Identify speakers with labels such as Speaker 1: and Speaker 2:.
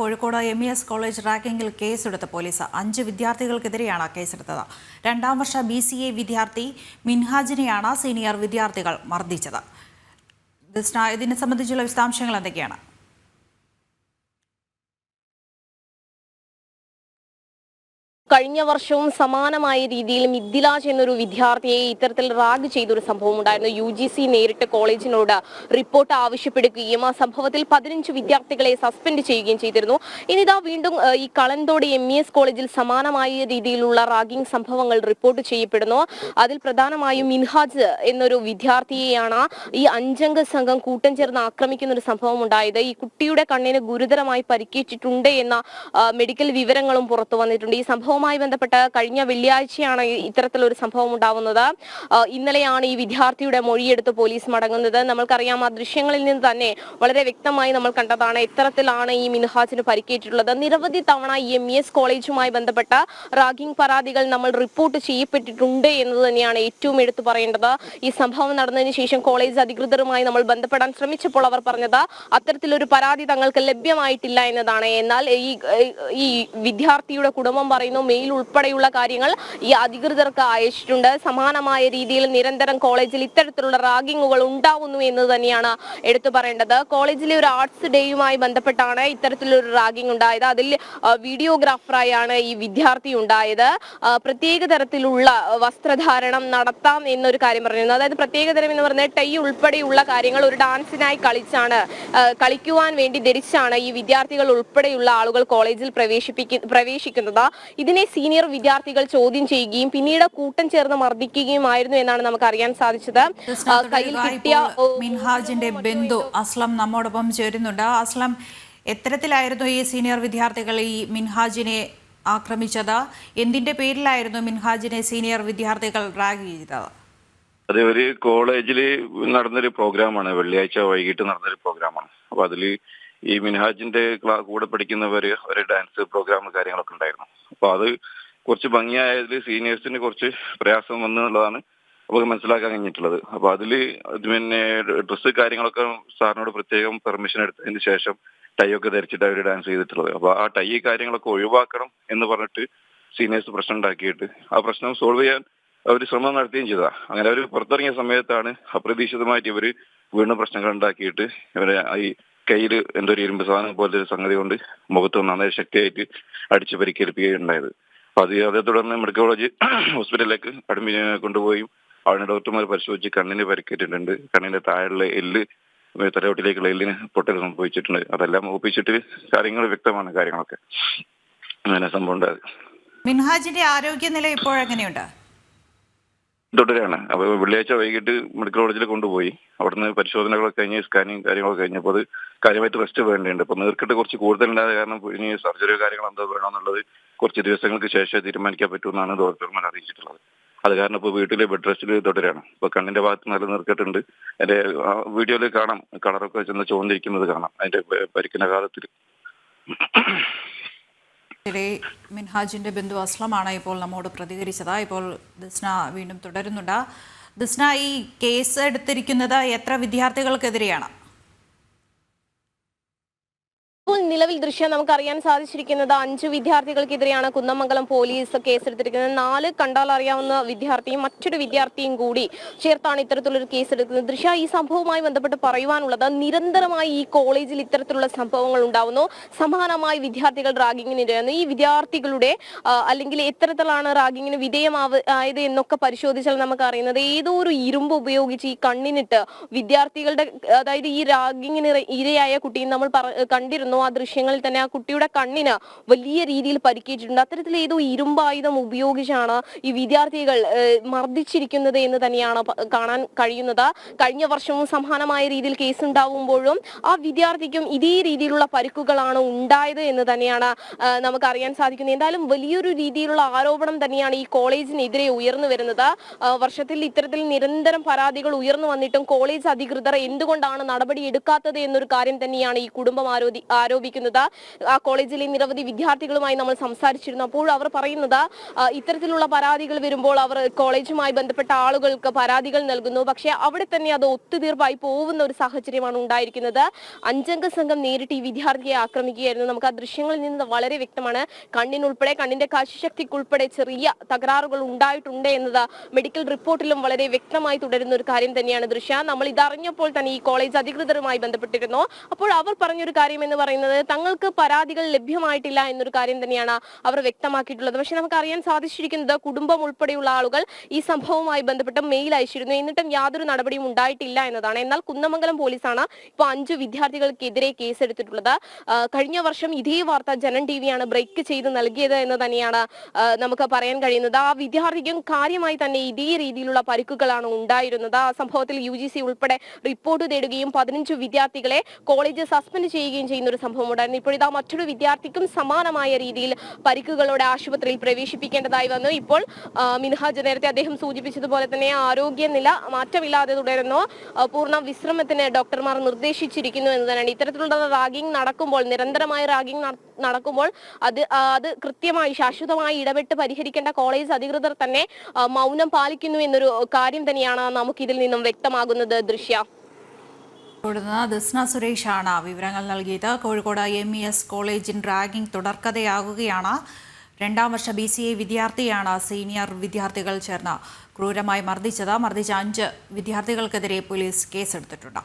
Speaker 1: Kozhikode M E S college റാങ്കിങ്ങിൽ കേസെടുത്ത police അഞ്ച് വിദ്യാർത്ഥികൾക്കെതിരെയാണ് കേസെടുത്തത്. രണ്ടാം വർഷ ബി സി എ വിദ്യാർത്ഥി മിൻഹാജിനെയാണ് സീനിയർ വിദ്യാർത്ഥികൾ മർദ്ദിച്ചത്. ഇതിനെ സംബന്ധിച്ചുള്ള വിശദാംശങ്ങൾ എന്തൊക്കെയാണ്?
Speaker 2: കഴിഞ്ഞ വർഷവും സമാനമായ രീതിയിൽ മിഥിലാജ് എന്നൊരു വിദ്യാർത്ഥിയെ ഇത്തരത്തിൽ റാഗ് ചെയ്തൊരു സംഭവം ഉണ്ടായിരുന്നു. യു ജി സി നേരിട്ട് കോളേജിനോട് റിപ്പോർട്ട് ആവശ്യപ്പെടുകയും ആ സംഭവത്തിൽ പതിനഞ്ച് വിദ്യാർത്ഥികളെ സസ്പെൻഡ് ചെയ്യുകയും ചെയ്തിരുന്നു. ഇനിതാ വീണ്ടും ഈ കളന്തോട് എം ഇ എസ് കോളേജിൽ സമാനമായ രീതിയിലുള്ള റാഗിംഗ് സംഭവങ്ങൾ റിപ്പോർട്ട് ചെയ്യപ്പെടുന്നു. അതിൽ പ്രധാനമായും മിൻഹാജ് എന്നൊരു വിദ്യാർത്ഥിയെയാണ് ഈ അഞ്ചംഗ സംഘം കൂട്ടം ചേർന്ന് ആക്രമിക്കുന്ന ഒരു സംഭവം ഉണ്ടായത്. ഈ കുട്ടിയുടെ കണ്ണിന് ഗുരുതരമായി പരിക്കേറ്റിട്ടുണ്ട് എന്ന മെഡിക്കൽ വിവരങ്ങളും പുറത്തു വന്നിട്ടുണ്ട്. ഈ സംഭവവുമായി ബന്ധപ്പെട്ട് കഴിഞ്ഞ വെള്ളിയാഴ്ചയാണ് ഇത്തരത്തിലൊരു സംഭവം ഉണ്ടാവുന്നത്. ഇന്നലെയാണ് ഈ വിദ്യാർത്ഥിയുടെ മൊഴിയെടുത്ത് പോലീസ് മടങ്ങുന്നത്. നമ്മൾക്കറിയാം ആ ദൃശ്യങ്ങളിൽ നിന്ന് തന്നെ വളരെ വ്യക്തമായി നമ്മൾ കണ്ടതാണ് ഇത്തരത്തിലാണ് ഈ മിൻഹാജിന് പരിക്കേറ്റിട്ടുള്ളത്. നിരവധി തവണ എം ഇ എസ് കോളേജുമായി ബന്ധപ്പെട്ട റാഗിംഗ് പരാതികൾ നമ്മൾ റിപ്പോർട്ട് ചെയ്യപ്പെട്ടിട്ടുണ്ട് എന്നത് തന്നെയാണ് ഏറ്റവും എടുത്തു പറയേണ്ടത്. ഈ സംഭവം നടന്നതിന് ശേഷം കോളേജ് അധികൃതരുമായി നമ്മൾ ബന്ധപ്പെടാൻ ശ്രമിച്ചപ്പോൾ അവർ പറഞ്ഞത് അത്തരത്തിലൊരു പരാതി തങ്ങൾക്ക് ലഭ്യമായിട്ടില്ല എന്നതാണ്. എന്നാൽ ഈ ഈ വിദ്യാർത്ഥിയുടെ കുടുംബം പറയുന്നു മെയിൽ ഉൾപ്പെടെയുള്ള കാര്യങ്ങൾ ഈ അധികൃതർക്ക് അയച്ചിട്ടുണ്ട്. സമാനമായ രീതിയിൽ നിരന്തരം കോളേജിൽ ഇത്തരത്തിലുള്ള റാഗിങ്ങുകൾ ഉണ്ടാവുന്നു എന്ന് തന്നെയാണ് എടുത്തു പറയേണ്ടത്. കോളേജിലെ ഒരു ആർട്സ് ഡേയുമായി ബന്ധപ്പെട്ടാണ് ഇത്തരത്തിലൊരു റാഗിംഗ് ഉണ്ടായത്. അതിൽ വീഡിയോഗ്രാഫറായാണ് ഈ വിദ്യാർത്ഥി ഉണ്ടായത്. പ്രത്യേക തരത്തിലുള്ള വസ്ത്രധാരണം നടത്താം എന്നൊരു കാര്യം പറഞ്ഞിരുന്നു. അതായത് പ്രത്യേക തരം എന്ന് പറഞ്ഞാൽ ടൈ ഉൾപ്പെടെയുള്ള കാര്യങ്ങൾ ഒരു ഡാൻസിനായി കളിച്ചാണ് കളിക്കുവാൻ വേണ്ടി ധരിച്ചാണ് ഈ വിദ്യാർത്ഥികൾ ഉൾപ്പെടെയുള്ള ആളുകൾ കോളേജിൽ പ്രവേശിപ്പിക്കുന്നത് പ്രവേശിക്കുന്നത്. ഇതിനെ സീനിയർ വിദ്യാർത്ഥികൾ ചോദ്യം ചെയ്യുകയും പിന്നീട് കൂട്ടം ചേർന്ന് മർദ്ദിക്കുകയുമായിരുന്നു എന്നാണ് നമുക്ക് അറിയാൻ സാധിച്ചത് കയ്യിൽ കിട്ടിയ
Speaker 1: മിൻഹാജിന്റെ ബന്ധു അസ്ലം നമ്മോടൊപ്പം ചേരുന്നുണ്ട്. അസ്ലം എത്തരത്തിലായിരുന്നു ഈ സീനിയർ വിദ്യാർത്ഥികൾ ഈ മിൻഹാജിനെ ആക്രമിച്ചത്? എന്തിന്റെ പേരിലായിരുന്നു മിൻഹാജിനെ സീനിയർ വിദ്യാർത്ഥികൾ റാഗ് ചെയ്തത്?
Speaker 3: അതെ ഒരു കോളേജിൽ നടന്നൊരു പ്രോഗ്രാമാണ്. വെള്ളിയാഴ്ച വൈകിട്ട് നടന്നൊരു പ്രോഗ്രാമാണ്. അപ്പൊ അതിൽ ഈ മിൻഹാജിന്റെ കൂടെ പഠിക്കുന്നവര് ഒരു ഡാൻസ് പ്രോഗ്രാം കാര്യങ്ങളൊക്കെ ഉണ്ടായിരുന്നു. അപ്പൊ അത് കുറച്ച് ഭംഗിയായതിൽ സീനിയേഴ്സിന് കുറച്ച് പ്രയാസം വന്നു എന്നുള്ളതാണ് നമുക്ക് മനസ്സിലാക്കാൻ കഴിഞ്ഞിട്ടുള്ളത്. അപ്പൊ അതിൽ പിന്നെ ഡ്രസ്സ് കാര്യങ്ങളൊക്കെ സാറിനോട് പ്രത്യേകം പെർമിഷൻ എടുത്തതിന് ശേഷം ടൈ ഒക്കെ ധരിച്ചിട്ട് അവർ ഡാൻസ് ചെയ്തിട്ടുള്ളത്. അപ്പൊ ആ ടൈ കാര്യങ്ങളൊക്കെ ഒഴിവാക്കണം എന്ന് പറഞ്ഞിട്ട് സീനിയേഴ്സ് പ്രശ്നം ഉണ്ടാക്കിയിട്ട് ആ പ്രശ്നം സോൾവ് ചെയ്യാൻ അവർ ശ്രമം നടത്തുകയും ചെയ്താ അങ്ങനെ അവർ പുറത്തിറങ്ങിയ സമയത്താണ് അപ്രതീക്ഷിതമായിട്ട് ഇവർ വീണ്ടും പ്രശ്നങ്ങൾ ഉണ്ടാക്കിയിട്ട് ഇവരെ ഈ കയ്യിൽ എന്തോ ഒരു ഇരുമ്പ് സാധനം പോലത്തെ ഒരു സംഗതി കൊണ്ട് മുഖത്ത് നന്നായി ശക്തിയായിട്ട് അടിച്ച് പരിക്കേൽപ്പിക്കുകയുണ്ടായത് അപ്പൊ അത് അതേ തുടർന്ന് മെഡിക്കൽ കോളേജ് ഹോസ്പിറ്റലിലേക്ക് അഡ്മിറ്റ് കൊണ്ടുപോയി. അവിടെ ഡോക്ടർമാർ പരിശോധിച്ച് കണ്ണിന് പരിക്കേറ്റിട്ടുണ്ട്. കണ്ണിന്റെ താഴെയുള്ള എല്ല് തലയോട്ടിലേക്കുള്ള എല്ലിന് പൊട്ടൽ സംഭവിച്ചിട്ടുണ്ട്. അതെല്ലാം ഒപ്പിച്ചിട്ട് കാര്യങ്ങൾ വ്യക്തമാണ് കാര്യങ്ങളൊക്കെ. അങ്ങനെ സംഭവം ഉണ്ടായത്.
Speaker 1: മിൻഹാജിന്റെ ആരോഗ്യനില ഇപ്പോഴെങ്ങനെയുണ്ട്?
Speaker 3: തുടരാണ്. അപ്പൊ വെള്ളിയാഴ്ച വൈകിട്ട് മെഡിക്കൽ കോളേജിൽ കൊണ്ടുപോയി. അവിടുന്ന് പരിശോധനകളൊക്കെ കഴിഞ്ഞ് സ്കാനിങ് കാര്യങ്ങളൊക്കെ കഴിഞ്ഞപ്പോൾ അത് കാര്യമായിട്ട് റെസ്റ്റ് വേണ്ടിയുണ്ട് അപ്പൊ നീർക്കെട്ട് കുറച്ച് കൂടുതലുണ്ടായത് കാരണം ഇനി സർജറിയോ കാര്യങ്ങളോ എന്തോ വേണമെന്നുള്ളത് കുറച്ച് ദിവസങ്ങൾക്ക് ശേഷം തീരുമാനിക്കാൻ പറ്റുമെന്നാണ് ഡോക്ടർമാർ അറിയിച്ചിട്ടുള്ളത്. അത് കാരണം ഇപ്പോൾ വീട്ടിലെ ബെഡ് റെസ്റ്റിൽ തുടരാണ്. ഇപ്പൊ കണ്ണിന്റെ ഭാഗത്ത് നല്ല നീർക്കെട്ടുണ്ട്. അതിന്റെ വീഡിയോയിൽ കാണാം. കളറൊക്കെ ചെന്ന് ചുവന്നിരിക്കുന്നത് കാണാം. അതിന്റെ പരിക്കുന്ന കാലത്തിൽ
Speaker 1: ശരി മിൻഹാജിന്റെ ബന്ധു അസ്ലമാണ് ഇപ്പോൾ നമ്മോട് പ്രതികരിച്ചത്. ഇപ്പോൾ ദിസ്ന വീണ്ടും തുടരുന്നുണ്ട്. ദിസ്ന ഈ കേസ് എടുത്തിരിക്കുന്നത് എത്ര വിദ്യാർത്ഥികൾക്കെതിരെയാണ്?
Speaker 2: ഇപ്പോൾ നിലവിൽ ദൃശ്യം നമുക്ക് അറിയാൻ സാധിച്ചിരിക്കുന്നത് അഞ്ച് വിദ്യാർത്ഥികൾക്കെതിരെയാണ് കുന്നമംഗലം പോലീസ് കേസെടുത്തിരിക്കുന്നത്. നാല് കണ്ടാൽ അറിയാവുന്ന വിദ്യാർത്ഥിയും മറ്റൊരു വിദ്യാർത്ഥിയും കൂടി ചേർത്താണ് ഇത്തരത്തിലൊരു കേസെടുക്കുന്നത്. ദൃശ്യ ഈ സംഭവവുമായി ബന്ധപ്പെട്ട് പറയുവാനുള്ളത് നിരന്തരമായി ഈ കോളേജിൽ ഇത്തരത്തിലുള്ള സംഭവങ്ങൾ ഉണ്ടാവുന്നു. സമാനമായി വിദ്യാർത്ഥികൾ റാഗിങ്ങിന് ഇരയാകുന്നു ഈ വിദ്യാർത്ഥികളുടെ അല്ലെങ്കിൽ എത്തരത്തിലാണ് റാഗിങ്ങിന് വിധേയമാവ ആയത് എന്നൊക്കെ പരിശോധിച്ചാൽ നമുക്ക് അറിയുന്നത് ഏതോ ഒരു ഇരുമ്പ് ഉപയോഗിച്ച് ഈ കണ്ണിനിട്ട് വിദ്യാർത്ഥികളുടെ അതായത് ഈ റാഗിങ്ങിന് ഇരയായ കുട്ടിയും നമ്മൾ കണ്ടിരുന്നു. ആ ദൃശ്യങ്ങളിൽ തന്നെ ആ കുട്ടിയുടെ കണ്ണിന് വലിയ രീതിയിൽ പരിക്കേറ്റിട്ടുണ്ട്. അത്തരത്തിൽ ഏതോ ഇരുമ്പായുധം ഉപയോഗിച്ചാണ് ഈ വിദ്യാർത്ഥികൾ മർദ്ദിച്ചിരിക്കുന്നത് എന്ന് തന്നെയാണ് കാണാൻ കഴിയുന്നത്. കഴിഞ്ഞ വർഷവും സമാനമായ രീതിയിൽ കേസ് ഉണ്ടാവുമ്പോഴും ആ വിദ്യാർത്ഥിക്കും ഇതേ രീതിയിലുള്ള പരിക്കുകളാണ് ഉണ്ടായത് എന്ന് തന്നെയാണ് ആ, നമുക്ക് അറിയാൻ സാധിക്കുന്നത്. എന്തായാലും വലിയൊരു രീതിയിലുള്ള ആരോപണം തന്നെയാണ് ഈ കോളേജിനെതിരെ ഉയർന്നു വരുന്നത്. വർഷത്തിൽ ഇത്തരത്തിൽ നിരന്തരം പരാതികൾ ഉയർന്നു വന്നിട്ടും കോളേജ് അധികൃതർ എന്തുകൊണ്ടാണ് നടപടി എടുക്കാത്തത് എന്നൊരു കാര്യം തന്നെയാണ് ഈ കുടുംബം ആരോപി ആരോപിക്കുന്നത്. ആ കോളേജിലെ നിരവധി വിദ്യാർത്ഥികളുമായി നമ്മൾ സംസാരിച്ചിരുന്നു. അപ്പോൾ അവർ പറയുന്നത് ഇത്തരത്തിലുള്ള പരാതികൾ വരുമ്പോൾ അവർ കോളേജുമായി ബന്ധപ്പെട്ട ആളുകൾക്ക് പരാതികൾ നൽകുന്നു. പക്ഷേ അവിടെ തന്നെ അത് ഒത്തുതീർപ്പായി പോകുന്ന ഒരു സാഹചര്യമാണ് ഉണ്ടായിരിക്കുന്നത്. അഞ്ചംഗ സംഘം നേരിട്ട് ഈ വിദ്യാർത്ഥിയെ ആക്രമിക്കുകയായിരുന്നു. നമുക്ക് ആ ദൃശ്യങ്ങളിൽ നിന്ന് വളരെ വ്യക്തമാണ്. കണ്ണിനുൾപ്പെടെ കണ്ണിന്റെ കാഴ്ചശക്തിക്കുൾപ്പെടെ ചെറിയ തകരാറുകൾ ഉണ്ടായിട്ടുണ്ട് എന്നത് മെഡിക്കൽ റിപ്പോർട്ടിലും വളരെ വ്യക്തമായി തുടരുന്ന ഒരു കാര്യം തന്നെയാണ് ദൃശ്യ. നമ്മൾ ഇതറിഞ്ഞപ്പോൾ തന്നെ ഈ കോളേജ് അധികൃതരുമായി ബന്ധപ്പെട്ടിരുന്നു. അപ്പോൾ അവർ പറഞ്ഞൊരു കാര്യം എന്ന് പറയുന്നത് തങ്ങൾക്ക് പരാതികൾ ലഭ്യമായിട്ടില്ല എന്നൊരു കാര്യം തന്നെയാണ് അവർ വ്യക്തമാക്കിയിട്ടുള്ളത്. പക്ഷെ നമുക്ക് അറിയാൻ സാധിച്ചിരിക്കുന്നത് കുടുംബം ഉൾപ്പെടെയുള്ള ആളുകൾ ഈ സംഭവവുമായി ബന്ധപ്പെട്ട് മെയിൽ അയച്ചിരുന്നു. എന്നിട്ടും യാതൊരു നടപടിയും ഉണ്ടായിട്ടില്ല എന്നതാണ്. എന്നാൽ കുന്നമംഗലം പോലീസാണ് ഇപ്പോൾ അഞ്ച് വിദ്യാർത്ഥികൾക്കെതിരെ കേസെടുത്തിട്ടുള്ളത്. കഴിഞ്ഞ വർഷം ഇതേ വാർത്ത ജനൻ ടി വിയാണ് ബ്രേക്ക് ചെയ്ത് നൽകിയത് എന്ന് തന്നെയാണ് നമുക്ക് പറയാൻ കഴിയുന്നത്. ആ വിദ്യാർത്ഥിക്കും കാര്യമായി തന്നെ ഇതേ രീതിയിലുള്ള പരിക്കുകളാണ് ഉണ്ടായിരുന്നത്. ആ സംഭവത്തിൽ യു ഉൾപ്പെടെ റിപ്പോർട്ട് തേടുകയും പതിനഞ്ച് വിദ്യാർത്ഥികളെ കോളേജ് സസ്പെൻഡ് ചെയ്യുകയും ചെയ്യുന്ന ഒരു സംഭവം ഇപ്പോഴിതാ മറ്റൊരു വിദ്യാർത്ഥിക്കും സമാനമായ രീതിയിൽ പരിക്കുകളോടെ ആശുപത്രിയിൽ പ്രവേശിപ്പിക്കേണ്ടതായി വന്നു. ഇപ്പോൾ മിൻഹാജ് നേരത്തെ അദ്ദേഹം സൂചിപ്പിച്ചതുപോലെ തന്നെ ആരോഗ്യനില മാറ്റമില്ലാതെ തുടരുന്നു. പൂർണ വിശ്രമത്തിന് ഡോക്ടർമാർ നിർദ്ദേശിച്ചിരിക്കുന്നു എന്ന് തന്നെയാണ് ഇത്തരത്തിലുള്ള റാഗിംഗ് നടക്കുമ്പോൾ നിരന്തരമായ റാഗിംഗ് നടക്കുമ്പോൾ അത് അത് കൃത്യമായി ശാശ്വതമായി ഇടപെട്ട് പരിഹരിക്കേണ്ട കോളേജ് അധികൃതർ തന്നെ മൗനം പാലിക്കുന്നു എന്നൊരു കാര്യം തന്നെയാണ് നമുക്കിതിൽ നിന്നും വ്യക്തമാകുന്നത്. ദൃശ്യ.
Speaker 1: തുടർന്ന് ദിസ്ന സുരേഷാണ് വിവരങ്ങൾ നൽകിയത്. കോഴിക്കോട് എം ഇ എസ് കോളേജിൻ റാഗിംഗ് തുടർക്കഥയാകുകയാണ്. രണ്ടാം വർഷ ബി സി എ വിദ്യാർത്ഥിയാണ് സീനിയർ വിദ്യാർത്ഥികൾ ചേർന്ന് ക്രൂരമായി മർദ്ദിച്ചത്. മർദ്ദിച്ച അഞ്ച് വിദ്യാർത്ഥികൾക്കെതിരെ പോലീസ് കേസെടുത്തിട്ടുണ്ട്.